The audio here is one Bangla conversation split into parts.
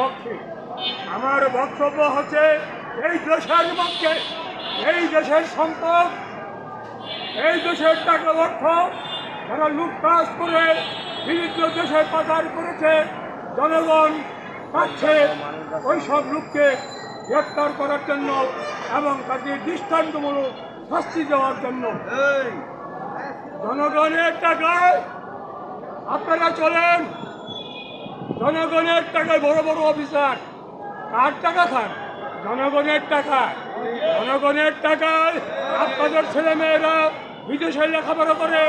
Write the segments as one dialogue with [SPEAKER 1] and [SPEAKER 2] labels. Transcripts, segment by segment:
[SPEAKER 1] পক্ষে। আমার বক্তব্য হচ্ছে এই দেশের পক্ষে এই দেশের সম্পদ এই দেশের টাকা অর্থ যারা লুটপাট করে বিভিন্ন দেশে পাচার করেছে জনগণ পাচ্ছে ওই সব লোককে গ্রেপ্তার করার জন্য এবং তাকে দৃষ্টান্তমূলক শাস্তি দেওয়ার জন্য। জনগণের টাকায় আপনারা চলেন জনগণের টাকায় বড় বড় অফিসার। কার টাকা খান? জনগণের টাকা জনগণের টাকায় আপনাদের ছেলেমেয়েরা বিদেশে লেখাপড়া করে।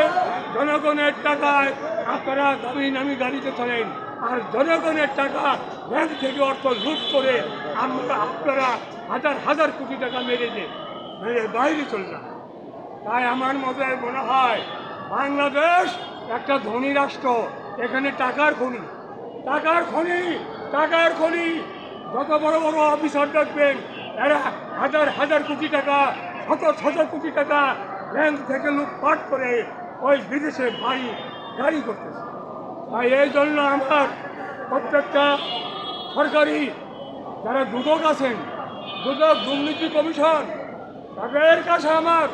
[SPEAKER 1] জনগণের টাকায় আপনারা দামি নামি গাড়িতে চলেন। আর জনগণের টাকা ব্যাংক থেকে অর্থ লুট করে আমরা আপনারা হাজার হাজার কোটি টাকা মেরে যে মেরে বাইরে চলে যান। তাই আমার মতে মনে হয়, বাংলাদেশ একটা ধনী রাষ্ট্র। এখানে টাকার খনি। টাকার খনি টাকার খনি। যত বড় বড় অফিসার দেখবেন, এরা হাজার হাজার কোটি টাকা, শত শত কোটি টাকা ব্যাংক থেকে লুটপাট করে ওই বিদেশে বাড়ি গাড়ি করতেছে। তাই এই জন্য আমার প্রত্যেকটা সরকারি যারা দুদক আছেন, দুদক দুর্নীতি কমিশন, তাদের কাছে আমার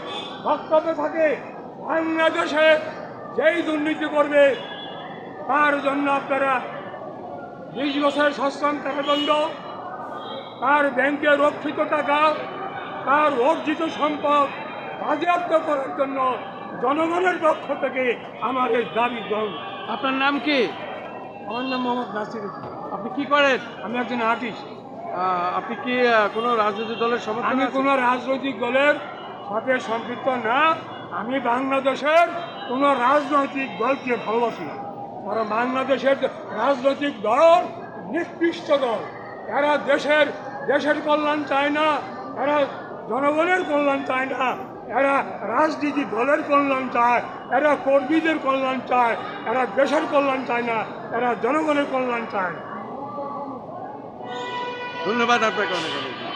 [SPEAKER 1] বক্তব্য থাকে, বাংলাদেশে যেই দুর্নীতি করবে, তার জন্য আপনারা বিশ বছরের সশ্রম টাকাদণ্ড তার ব্যাংকে রক্ষিত টাকা তার অর্জিত সম্পদ বাজেয়াপ্ত করার জন্য জনগণের পক্ষ থেকে আমার এই দাবি গ্রহণ।
[SPEAKER 2] আপনার নাম কি?
[SPEAKER 1] আমার নাম মোহাম্মদ নাসির
[SPEAKER 2] আপনি কি করেন?
[SPEAKER 1] আমি একজন আর্টিস্ট।
[SPEAKER 2] আপনি কি কোনো রাজনৈতিক দলের সমর্থন
[SPEAKER 1] আমি কোনো রাজনৈতিক দলের সাথে সম্পৃক্ত না। আমি বাংলাদেশের কোনো রাজনৈতিক দলকে ভালোবাসি না। কারণ বাংলাদেশের রাজনৈতিক দল, নিকৃষ্ট দল। এরা দেশের দেশের কল্যাণ চায় না, এরা জনগণের কল্যাণ চায় না, এরা রাজনীতি দলের কল্যাণ চায়, এরা কর্মীদের কল্যাণ চায়, এরা দেশের কল্যাণ চায় না, এরা জনগণের কল্যাণ চায়
[SPEAKER 2] ধন্যবাদ আপনাকে অনেক।